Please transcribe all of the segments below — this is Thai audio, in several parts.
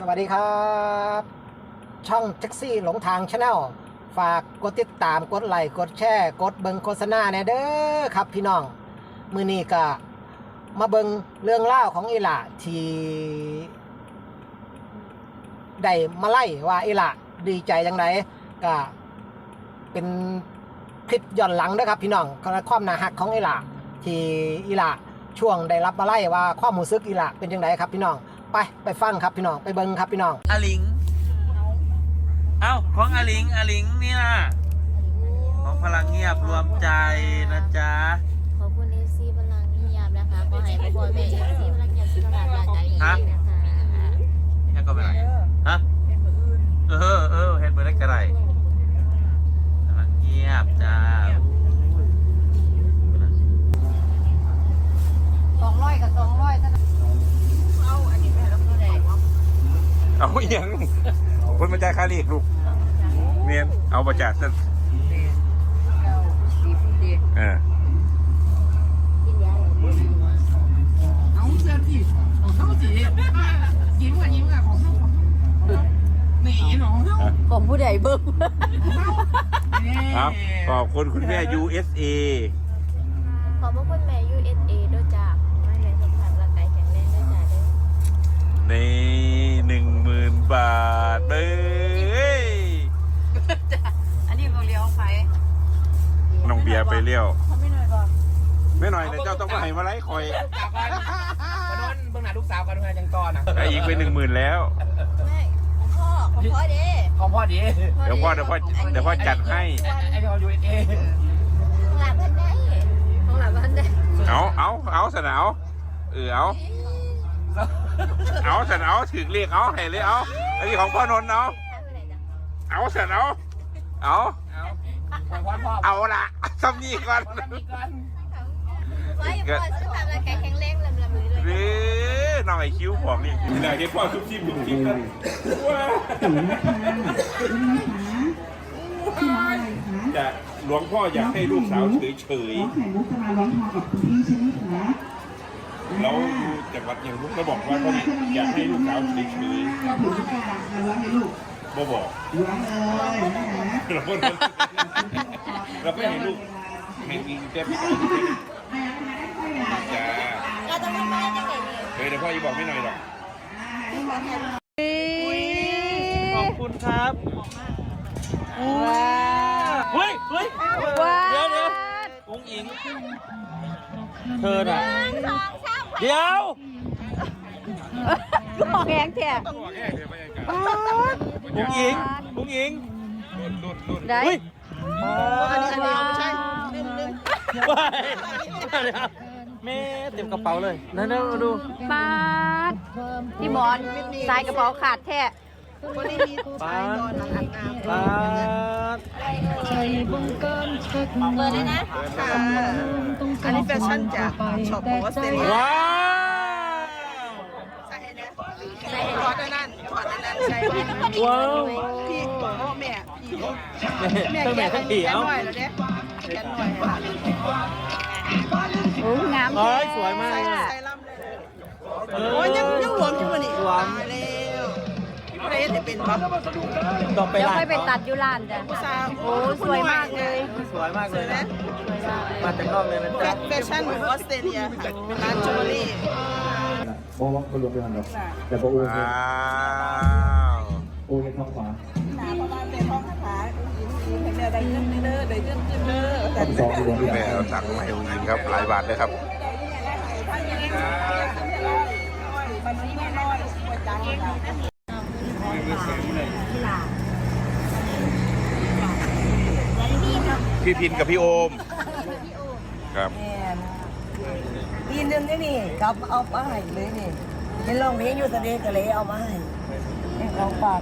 สวัสดีครับ ช่องแท็กซี่หลงทางชาแนลฝากกดติดตามกดไลค์กดแชร์กดเบิงโฆษณาแน่เด้อครับพี่น้อง มือนี้ก็มาเบิงเรื่องเล่าของอีหละที่ได้มาไล่ว่าอีหละดีใจยังไงก็เป็นคลิปย้อนหลังนะครับพี่น้องความน่าหักของอีหละที่อีหละช่วงได้รับมาไล่ว่าความรู้สึกอีหละเป็นยังไงครับพี่น้อง ไปไปฟังครับพี่น้องไปเบิงครับพี่น้องอาลิง เอ้าของอาลิงอาลิงนี่นะของพลังเงียบรวมใจนะจ๊ะขอบคุณเอฟซีพลังเงียบนะคะขอให้พ่อแม่เอฟซีพลังเงียบสุขภาพร่างกายแข็งแรงนะคะแค่ก็เป็นไรฮะเออเออเห็นเบอร์ได้กระไรพลังเงียบจ้า สองร้อยกับสองร้อยถ้า เอาอหยัง คนมาจ่ายค่าเรียกลูกเมียนเอาประจัดนั่นเออกินยาเอาเสื้อที่ของเขาสิยิ้มกับยิ้มกับของเขาของเขาหนีหนองเขาของผู้ใดเบิ้งครับขอบคุณคุณแม่ USA ขอบพระคุณแม่ USA ด้วยจ้าให้แม่สุขภาพร่างกายแข็งแรงด้วยจ้าเด้อในหนึ่งหมื่นบาทเบ้ย อันนี้เขาเลี้ยวไฟ น้ องเบียร์ไปเลี้ยวเขาไม่หน่อยบอกไม่หน่อยแต่เจ้าต้องมาให้มาไล่คอยลูกสาวกันวันนั้นเบื้องหน้าลูกสาวกันเพื่อนยังก่อนอะไอ้อีกไปหนึ่งหมื่นแล้วแม่ของพ่อของพ่อเด้ของพ่อดีเดี๋ยวพ่อเดี๋ยวพ่อเดี๋ยวพ่อจัดให้ ไอ้ไอ้ที่เขาอยู่เอของหลานพันได้ของหลานพันได้เอาเอาเอาสนาวเออเอาเอาสนาวถึงเรียกเอาให้เลยเอาอันนี้ของพ่อนนท์เอาให้ผู้ใดจ้ะเอาสนาวเอา เอาของพ่อพ่อเอาละซ้ำนี่ก่อนวันนี้กันไว้พ่อสุขภาพร่างกายแข็งแรงลำลำเลยเด้น้องไอคิวบอกนี่นายเห็นพ่อซุบซิบซุบซิบกันว้าจะหลวงพ่ออยากให้ลูกสาวเฉยเฉยขอไข่มุกมาร้องทองกับคุณพี่ใช่ไหมคะๆแล้วจังหวัดอย่างลูกก็บอกว่าเขาอยากให้ลูกสาวเฉยเฉยก็ถือว่าเป็นการร้องให้ลูกๆ บ่บอกร้องเลยนะคะเราก็เราก็ให้ลูกให้มีแก้พี่สาวจ้าเราจะทำอะไรจังไงเนี่ยเฮ้ยเดี๋ยวพ่อจะบอกไม่หน่อยหรอกขอบคุณครับเฮ้ยเฮ้ยเดี๋ยวเดี๋ยวอุ้งอิงเธอน่ะสองสามเดี๋ยวบอกแหงแท้บอกแค่เดี๋ยวไปกันอุ้งอิง อุ้งอิงรุ่นรุ่นรุ่นได้เฮ้ยอันนี้อันนี้ไม่ใช่ไปแม่เต็มกระเป๋าเลยนั่นๆมาดูปาดพี่หมอนสายกระเป๋าขาดแท้ป้าดป้าดเปิดเลยนะอันนี้แฟชั่นจากช็อปของออสเตรเลีย ว้าว ใช่เนี่ยถอดอันนั้นถอดอันนั้น ใช่ไหมว้าว พี่พ่อแม่พี่แม่ทั้งแม่ทั้งผีเอ้าหน่อยแล้วเนี่ยแกนหน่อยค่ะโอ้งามเอ้ยสวยมาก ใส่อะใส่ลำเลยโอ้ยยังยังหลวมอยู่มานี่หลวมตายแล้วใครจะเป็นปะต่อไปเดี๋ยวร้านค่อยไปตัดอยูร้านจ้ะผู้สาวโอ้สวยมากเลยสวยมากเลยนะสวยมากเลยมาจากนอกเลยนะจ๊ะแฟชั่นของออสเตรเลียค่ะเป็นร้านจิวเวลรี่มองว่าคนรวมไปหันหรอกแต่พอโอ้ว้า วโอ้ในท้องขวาหนาประมาณเป็นท้องคาถายิ้มยิ้มให้แม่ได้เงินเด้อได้เงินขึ้นเด้อแต่สองรวมไปแม่เอาตังค์มาให้อุ้งอิงครับหลายบาทเลยครับมันนี้แม่น้อยหัวใจพี่พินกับพี่โอมครับปีหนึงนี่นี่กลับเอามาให้เลยนี่เห็นลองเพลงอยู่ทะเลก็เลยเอามาให้เป็นของฝาก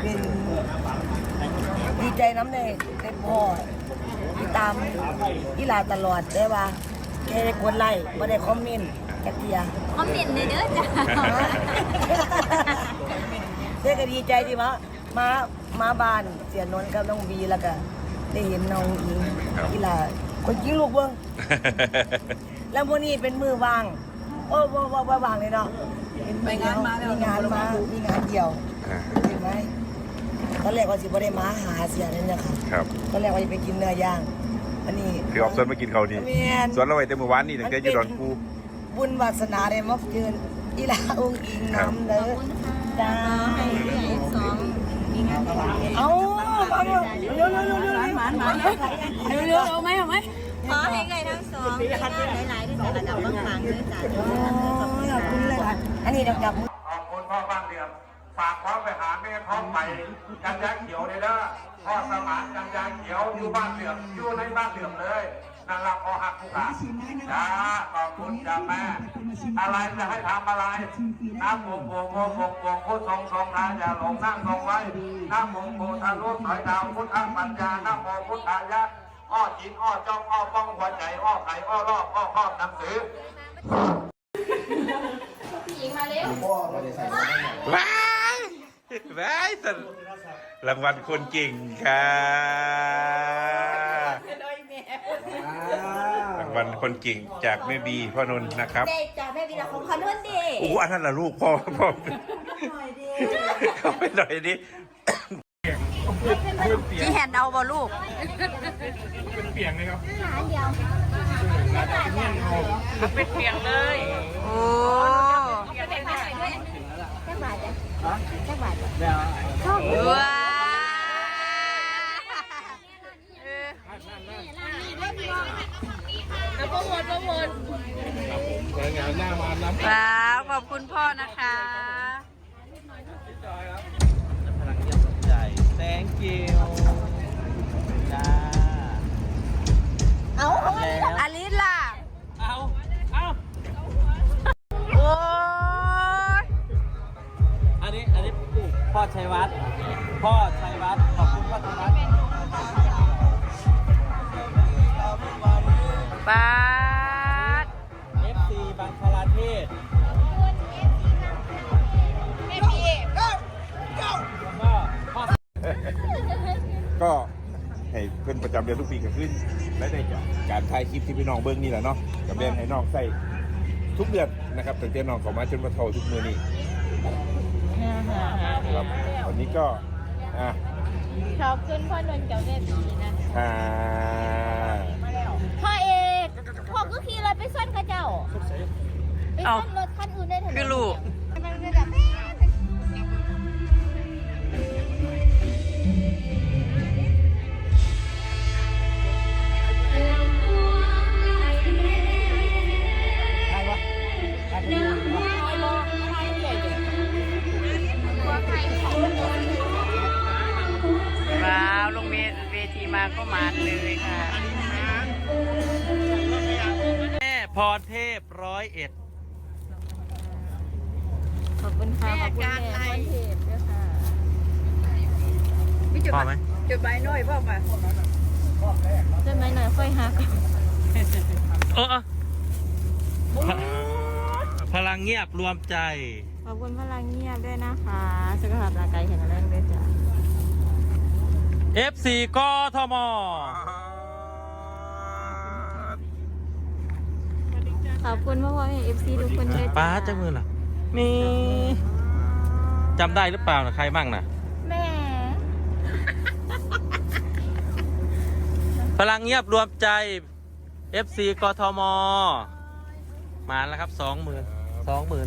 เป็นดีใจน้ำในเป็นพ่อที่ตามที่ลาตลอดได้ว่าแค่ได้คนไล่ไม่ได้คอมเมนต์แค่เทียคอมเมนต์เลยเด้อจ้ะเด็กก็ดีใจที่มามามาบ้านเสียนนท์กับน้องบีแล้วก็ได้เห็นน้องอิงครับที่ลาคนจริงลูกเบิ้งแล้ววันนี้เป็นมือวางโอ้ว่าว่าว่าวางเลยเนาะไปงานมาแล้วมีงานมามีงานเดียวอ่าเห็นไหมตอนแรกว่าสิบ่ได้มาหาเสียนั่นนะคะครับตอนแรกว่าจะไปกินเนื้อย่างอันนี้คือออกสวนมากินเขาวนี่แม่น สวนเราไว้แต่เมื่อวานนี่ตั้งแต่อยู่ดอนปูบุญวาสนาได้มาเกินอีลาองค์อิงน้ำเด้อจ้า ให้เรียกสองมีงานแต่งเอาเอาเร็วเร็วเร็วเร็วเร็วหมานหมานเร็วเร็วเร็วเอาไหมเอาไหมขอให้ไงทั้งสองมีงานหลายๆด้วยจ้ะระดับบางครั้งด้วยจ้ะ โอ้ยขอบคุณเลยค่ะอันนี้ดอกจับขอบคุณพ่อบ้านเดือมฝากควา แม่ท้องไปกันยาเขียวเลยเด้อพ่อสมานกันยาเขียวอยู่บ้านเดือมอยู่ในบ้านเดือมเลยนั่นเราพอหักผู้ขาจ้าขอบคุณจ้าแม่ อะไรจะให้ทำอะไรน้ำโมโมโมโมโมพุทธทรงทรงนะอย่าหลงนั่งทรงไว้น้ำโมโมทะลุถอยดาวพุทธปัญญาน้ำโมพุทธายะอ้อจินอ้อจ้องอ้อป้องหัวใจอ้อไข่อ้อรอบอ้อครอบหนังสือว้ายว้า ยสันรางวัลคนเก่งค่ะรางวัลคนเก่งจากแม่บีพ่อนนท์นะครับเด็กจ้ะแม่วีระของพนุ่นดีโอ้อันนั้นละลูกพ่อพ่อเขาไปหน่อยดิที่แฮนเอาบ่ลูกเป็นเพียงเลย โอ้ว้าครับขอบคุณพ่อ นะคะ พลังเยี่ยมใจ thank you จ้าเอาอลิสล่ะ เอาเอาโอ้ยอันนี้ อันนี้พ่อชัยวัฒน์พ่อชัยวัฒน์ขอบคุณพ่อชัยวัฒน์ป ก็ให้เพื่อนประจำเดือนทุกปีก็ขึ้นและได้จากการถ่ายคลิปที่พี่น้องเบิ้งนี่แหละเนาะกับเรียนให้น้องใส่ทุกเดือนนะครับตั้งแต่น้องเขามาจนมาเท่าทุกมือนี่ครับวันนี้ก็อะขอบคุณพ่อนนท์กับแม่พีนะอ่าพ่อเอกพ่อก็ขี่รถไปซ่อนกับเจ้าไปซ่อนรถคันอื่นได้ถนนคือลูก พรเทพร้อยเอ็ดขอบคุณค่ะ ขอบคุณแม่พ่อเทพด้วยค่ะพอไหมจุดใบน้อยพ่อมาใช่ไหมหน่อยค่อยหักเออพพลังเงียบรวมใจ ขอบคุณพลังเงียบด้วยนะคะสุขภาพร่างกายแข็งแรงด้วยจ้ะ FC กทม ขอบคุณพ่อพ่อแม่เอฟซีทุกคนด้วยจ้ะป้าจังมือล่ะมีจำได้หรือเปล่านะใครบ้างนะแม่พลังเงียบรวมใจ FC กทม มาแล้วครับสองหมื่นสองหมื่น